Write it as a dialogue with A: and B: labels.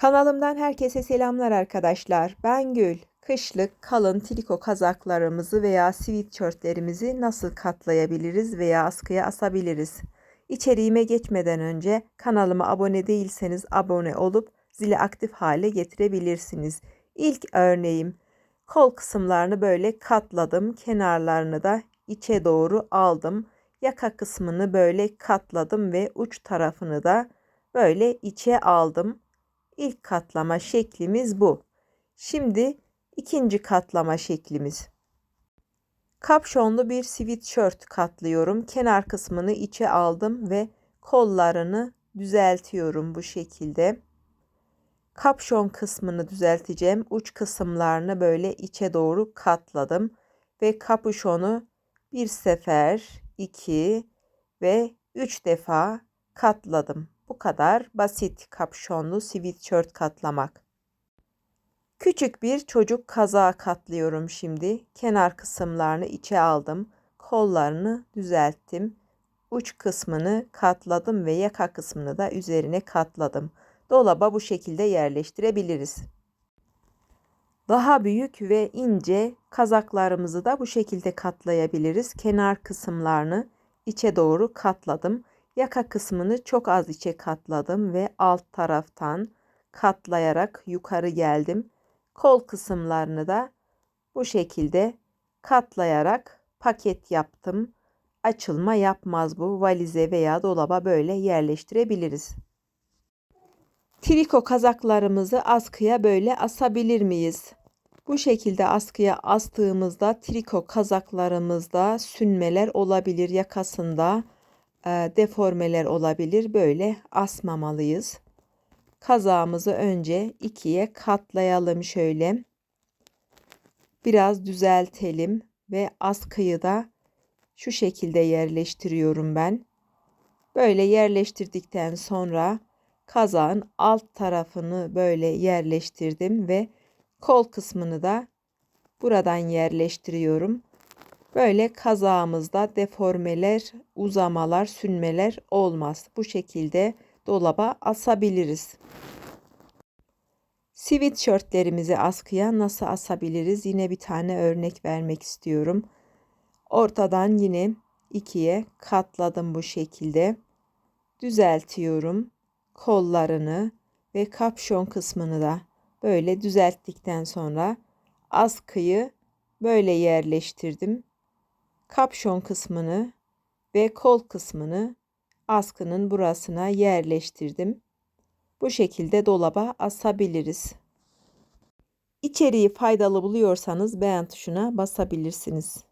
A: Kanalımdan herkese selamlar arkadaşlar. Ben Gül. Kışlık kalın triko kazaklarımızı veya sweatshirtlerimizi nasıl katlayabiliriz veya askıya asabiliriz? İçeriğime geçmeden önce kanalıma abone değilseniz abone olup zili aktif hale getirebilirsiniz. İlk örneğim kol kısımlarını böyle katladım. Kenarlarını da içe doğru aldım. Yaka kısmını böyle katladım ve uç tarafını da böyle içe aldım. İlk katlama şeklimiz bu. Şimdi ikinci katlama şeklimiz. Kapşonlu bir sweatshirt katlıyorum. Kenar kısmını içe aldım ve kollarını düzeltiyorum bu şekilde. Kapşon kısmını düzelteceğim. Uç kısımlarını böyle içe doğru katladım ve kapüşonu bir sefer, iki ve üç defa katladım. Bu kadar basit kapşonlu sweatshirt katlamak. Küçük bir çocuk kazağı katlıyorum şimdi. Kenar kısımlarını içe aldım. Kollarını düzelttim. Uç kısmını katladım ve yaka kısmını da üzerine katladım. Dolaba bu şekilde yerleştirebiliriz. Daha büyük ve ince kazaklarımızı da bu şekilde katlayabiliriz. Kenar kısımlarını içe doğru katladım. Yaka kısmını çok az içe katladım ve alt taraftan katlayarak yukarı geldim. Kol kısımlarını da bu şekilde katlayarak paket yaptım. Açılma yapmaz bu. Valize veya dolaba böyle yerleştirebiliriz. Triko kazaklarımızı askıya böyle asabilir miyiz? Bu şekilde askıya astığımızda triko kazaklarımızda sünmeler olabilir yakasında deformeler olabilir. Böyle asmamalıyız. Kazağımızı önce ikiye katlayalım şöyle. Biraz düzeltelim ve askıyı da şu şekilde yerleştiriyorum ben. Böyle yerleştirdikten sonra kazağın alt tarafını böyle yerleştirdim ve kol kısmını da buradan yerleştiriyorum. Böyle kazağımızda deformeler, uzamalar, sünmeler olmaz. Bu şekilde dolaba asabiliriz. Sweatshirtlerimizi askıya nasıl asabiliriz? Yine bir tane örnek vermek istiyorum. Ortadan yine ikiye katladım bu şekilde. Düzeltiyorum. Kollarını ve kapşon kısmını da böyle düzelttikten sonra askıyı böyle yerleştirdim kapşon kısmını ve kol kısmını askının burasına yerleştirdim. Bu şekilde dolaba asabiliriz. İçeriği faydalı buluyorsanız beğen tuşuna basabilirsiniz.